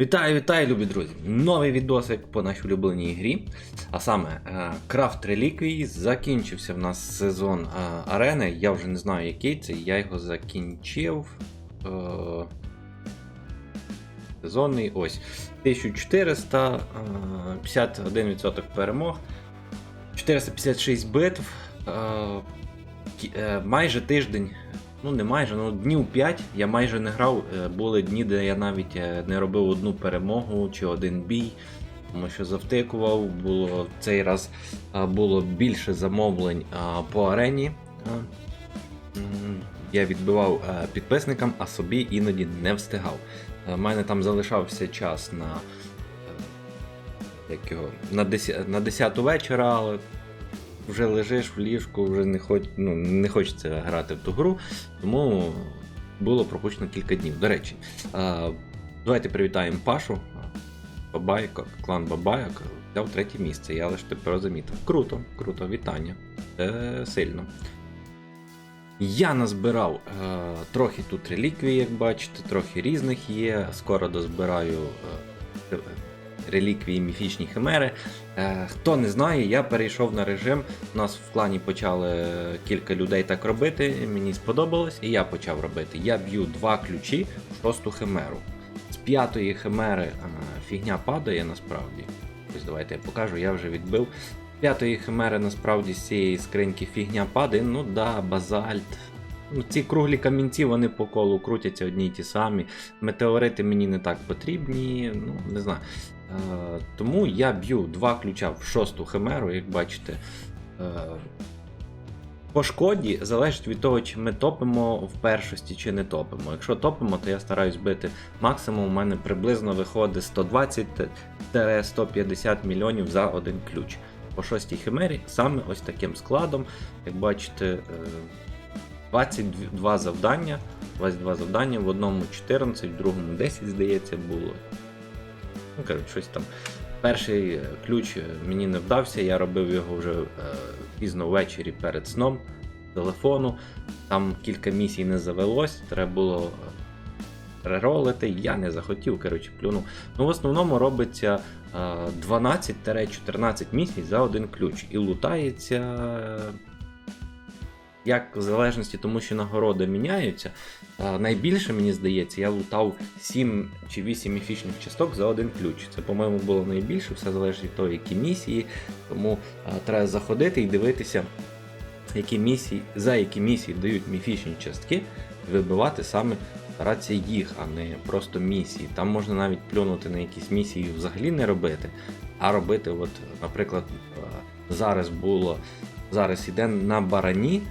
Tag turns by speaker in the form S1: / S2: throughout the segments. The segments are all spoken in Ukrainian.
S1: Вітаю, вітаю, любі друзі! Новий відосик по нашій улюбленій грі. А саме е, Крафт Реліквії. Закінчився в нас сезон е, арени. Я вже не знаю, який це. Я його закінчив. Е, Сезонний ось 1400, е, 51% перемог, 456 битв. е, е, Майже тиждень Ну, не майже, ну днів 5 я майже не грав. Е, Були дні, де я навіть е, не робив одну перемогу чи один бій, тому що завтикував. Було цей раз е, було більше замовлень по арені. Я відбивав підписникам, а собі іноді не встигав. У мене там залишався час на, як його, на, 10, на 10 вечора, вже лежиш в ліжку, вже не, хоч, ну, не хочеться грати в ту гру, тому було пропущено кілька днів. До речі, а, давайте привітаємо Пашу. Бабайко, клан Бабайок взяв третє місце, я лише тепер замітив. Круто, круто, вітання. Це сильно. Я назбирав е, трохи тут реліквій, як бачите, трохи різних є. Скоро дозбираю е, реліквії міфічні химери. Е, хто не знає, я перейшов на режим. У нас в клані почали кілька людей так робити. Мені сподобалось, і я почав робити. Я б'ю два ключі в шосту химеру. З п'ятої химери е, фігня падає насправді. Ось давайте я покажу, я вже відбив. П'ятої химери насправді з цієї скриньки фігня падає. Ну да, базальт. Ну, ці круглі камінці вони по колу крутяться одні й ті самі. Метеорити мені не так потрібні, ну не знаю. Е, тому я б'ю два ключа в шосту химеру, як бачите. Е, по шкоді залежить від того, чи ми топимо в першості, чи не топимо. Якщо топимо, то я стараюсь бити максимум. У мене приблизно виходить 120-150 мільйонів за один ключ. По шостій химері саме ось таким складом, як бачите, е, 22 завдання. 22 завдання, в одному 14, в другому 10, здається, було. Ну, коротше, щось там. Перший ключ мені не вдався, я робив його вже е, пізно ввечері перед сном телефону. Там кілька місій не завелось, треба було е, реролити, я не захотів, коротше, плюнув. Ну, в основному робиться е, 12-14 місій за один ключ. І лутається. Як в залежності, тому що нагороди міняються. Е, Найбільше, мені здається, я лутав 7 чи 8 міфічних часток за один ключ. Це, по-моєму, було найбільше, все залежить від того, які місії. Тому е, треба заходити і дивитися, які місії, за які місії дають міфічні частки, вибивати саме старатися їх, а не просто місії. Там можна навіть плюнути на якісь місії взагалі не робити, а робити, от, наприклад, е, зараз було. Зараз іде на барані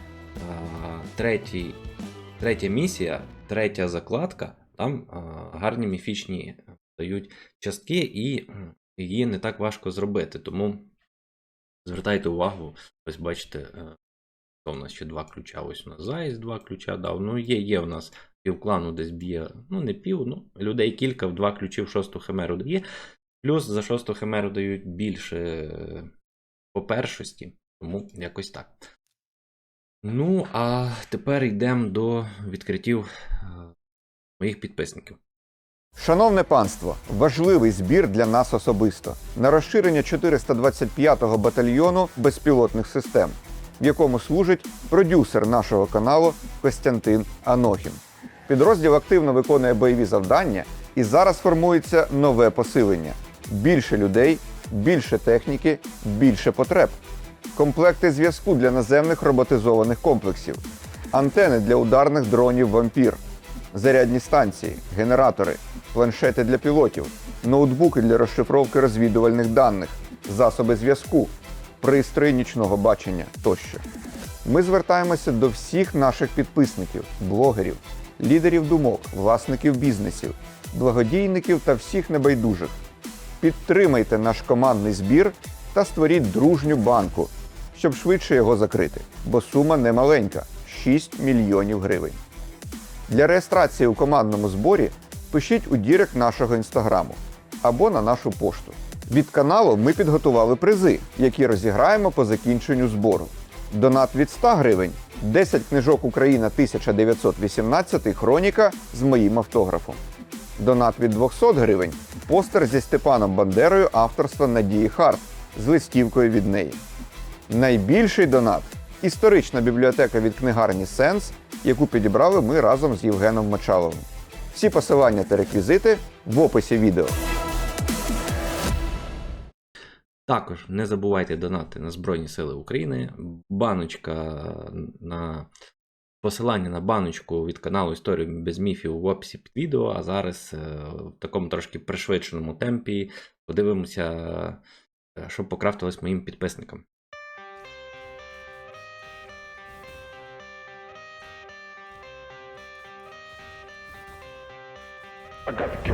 S1: третій третя місія, третя закладка, там а, гарні міфічні дають частки, і її не так важко зробити. Тому звертайте увагу, ось бачите, е, то в нас ще два ключа. Ось у нас Заєць два ключа дав. Ну, є, є в нас півклану десь б'є, ну не пів, ну, людей кілька, в два ключі в шосту химеру дає. Плюс за шосту химеру дають більше е, по першості, тому якось так. Ну, а тепер йдемо до відкриттів е, моїх підписників.
S2: Шановне панство, важливий збір для нас особисто на розширення 425-го батальйону безпілотних систем, в якому служить продюсер нашого каналу Костянтин Анохін. Підрозділ активно виконує бойові завдання, і зараз формується нове посилення: більше людей, більше техніки, більше потреб. Комплекти зв'язку для наземних роботизованих комплексів, антени для ударних дронів вампір, зарядні станції, генератори, планшети для пілотів, ноутбуки для розшифровки розвідувальних даних, засоби зв'язку, пристрої нічного бачення тощо. Ми звертаємося до всіх наших підписників, блогерів, лідерів думок, власників бізнесів, благодійників та всіх небайдужих. Підтримайте наш командний збір та створіть дружню банку, щоб швидше його закрити, бо сума немаленька 6 мільйонів гривень. Для реєстрації у командному зборі пишіть у дірект нашого інстаграму або на нашу пошту. Від каналу ми підготували призи, які розіграємо по закінченню збору. Донат від 100 гривень, 10 книжок Україна 1918 хроніка з моїм автографом. Донат від 200 гривень, постер зі Степаном Бандерою авторства Надії Харт з листівкою від неї. Найбільший донат історична бібліотека від книгарні Сенс, яку підібрали ми разом з Євгеном Мочаловим. Всі посилання та реквізити в описі відео.
S1: Також не забувайте донати на Збройні Сили України. Баночка на посилання на баночку від каналу Історію без міфів в описі під відео. А зараз е, в такому трошки пришвидшеному темпі подивимося, е, що покрафтилось моїм підписникам.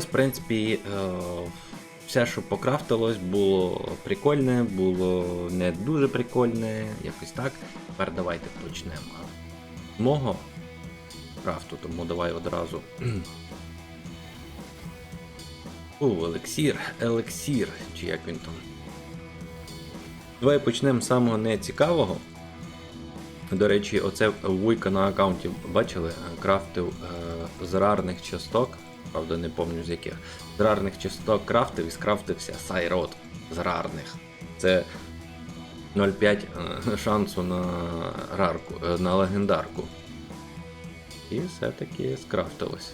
S1: Ось, в принципі, е, все, що покрафтилось, було прикольне, було не дуже прикольне, якось так. Тепер давайте почнемо з мого крафту, тому давай одразу. О, елексір, елексір, чи як він там. Давай почнемо з самого нецікавого. До речі, оце Вуйка на аккаунті бачили, крафтив е, з рарних часток, правда не пам'ятаю з яких. З рарних часток крафтив і скрафтився Сайрот. з рарних. Це 0,5 е, шансу на рарку, е, на легендарку. І все-таки скрафтилось.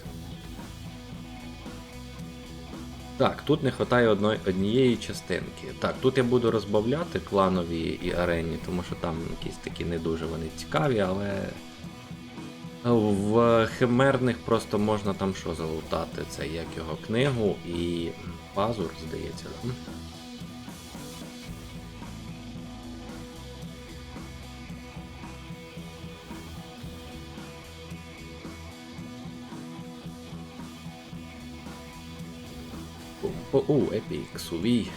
S1: Так, тут не вистачає одної, однієї частинки. Так, тут я буду розбавляти кланові і арені, тому що там якісь такі не дуже вони цікаві, але в химерних просто можна там що залутати. Це як його книгу і пазур, здається. да? У, епік, сувій.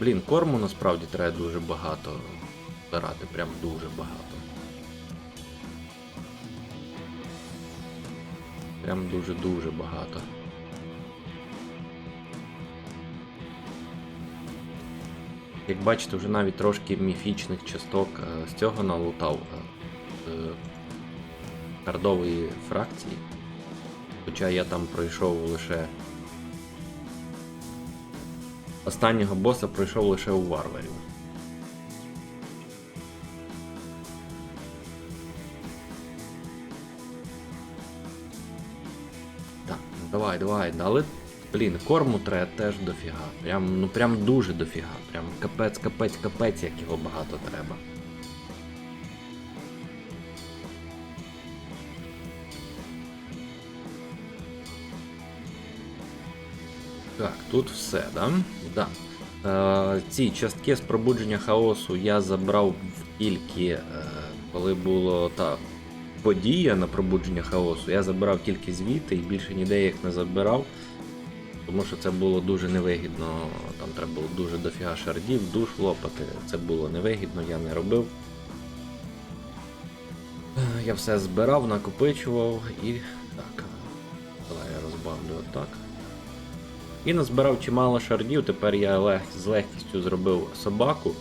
S1: Блін, корму насправді треба дуже багато збирати, прям дуже багато. Прям дуже-дуже багато. Як бачите, вже навіть трошки міфічних часток е, з цього налутав е, з кардової фракції. Хоча я там пройшов лише. Останнього боса пройшов лише у варварів. Давай, давай, дали. Блін, корму треба теж дофіга. Прям, ну прям дуже дофіга. Прям капець, капець, капець, як його багато треба. Так, тут все, да? Да. Е, ці частки з пробудження хаосу я забрав тільки, е, коли була та подія на пробудження хаосу. Я забирав тільки звідти і більше ніде їх не забирав. Тому що це було дуже невигідно. Там треба було дуже дофіга шардів, душ лопати. Це було невигідно, я не робив. Я все збирав, накопичував і. Так. Давай я розбавлю отак. І назбирав чимало шардів, тепер я з легкістю зробив собаку.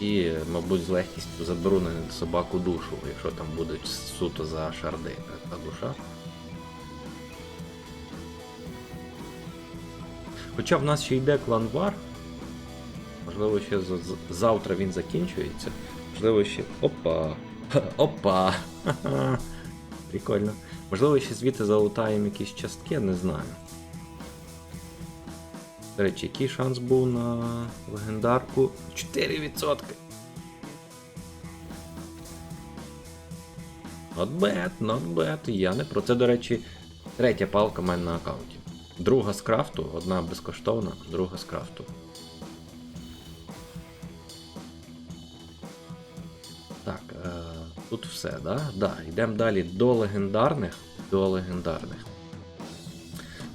S1: І, мабуть, з легкістю заберу на собаку душу, якщо там буде суто за шарди та душа. Хоча в нас ще йде клан Вар. Можливо, ще завтра він закінчується. Можливо, ще. Опа! Опа! Прикольно. Можливо, ще звідти залутаємо якісь частки, не знаю. До речі, який шанс був на легендарку? 4%. Not bad, not bad. Я не про це, до речі, третя палка в мене на аккаунті. Друга з крафту, одна безкоштовна, друга з крафту. Так, е, тут все, да? Да, йдемо далі до легендарних. До легендарних.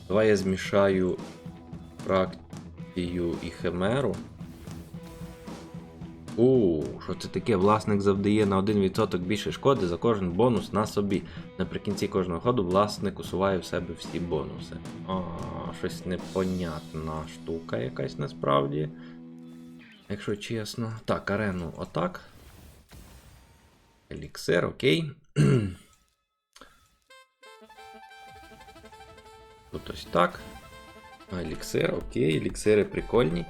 S1: Давай я змішаю фракцію і химеру. У, що це таке? Власник завдає на 1% більше шкоди за кожен бонус на собі. Наприкінці кожного ходу власник усуває в себе всі бонуси. А, щось непонятна штука якась насправді. Якщо чесно. Так, арену отак. Еліксир, окей. Тут ось так. Еліксир, окей, еліксири прикольні.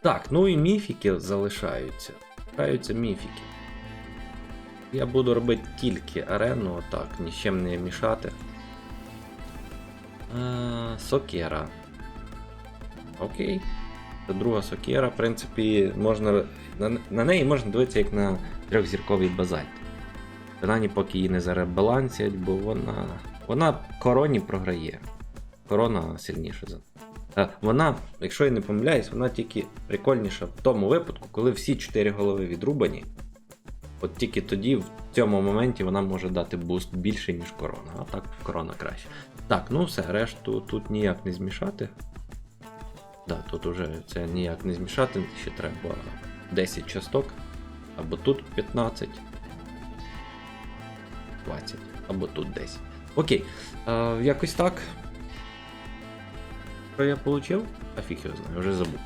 S1: Так, ну і міфіки залишаються. Залишаються міфіки. Я буду робити тільки арену, отак, ні з чим не мішати. А, сокера. Окей. Це друга сокера, в принципі, можна. На, на неї можна дивитися як на трьохзірковий базальт. Принаймні, поки її не заребалансять, бо вона. Вона короні програє. Корона сильніша за. Е, Вона, якщо я не помиляюсь, вона тільки прикольніша в тому випадку, коли всі чотири голови відрубані. От тільки тоді, в цьому моменті, вона може дати буст більше, ніж корона. А так корона краще. Так, ну все, решту тут ніяк не змішати. Да, тут уже це ніяк не змішати, ще треба 10 часток. Або тут 15. 20. Або тут 10. Окей. Е, якось так. Що я отримав? А фіг вже забув.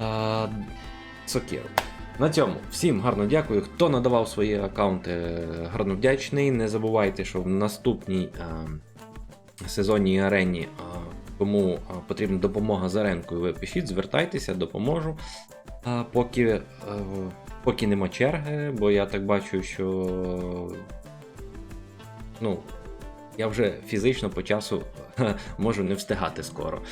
S1: А, Сокеру. На цьому всім гарно дякую. Хто надавав свої аккаунти, гарно вдячний. Не забувайте, що в наступній а, сезонній арені а, кому а, потрібна допомога за ренкою, ви пишіть, звертайтеся, допоможу. А, поки, е, поки нема черги, бо я так бачу, що ну, я вже фізично по часу можу не встигати скоро.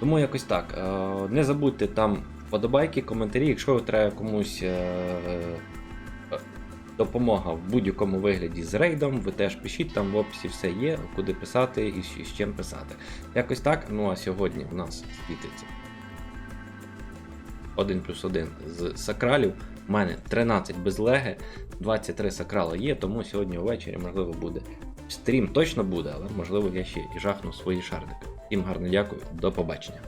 S1: Тому якось так. Е, Не забудьте там вподобайки, коментарі, якщо треба комусь. е, е, Допомога в будь-якому вигляді з рейдом, ви теж пишіть, там в описі все є, куди писати і з- чим писати. Якось так. Ну а сьогодні в нас світиться 1 плюс 1 з сакралів. У мене 13 без леги, 23 сакрала є, тому сьогодні ввечері, можливо, буде. Стрім точно буде, але можливо я ще і жахну свої шардики. Всім гарно дякую, до побачення.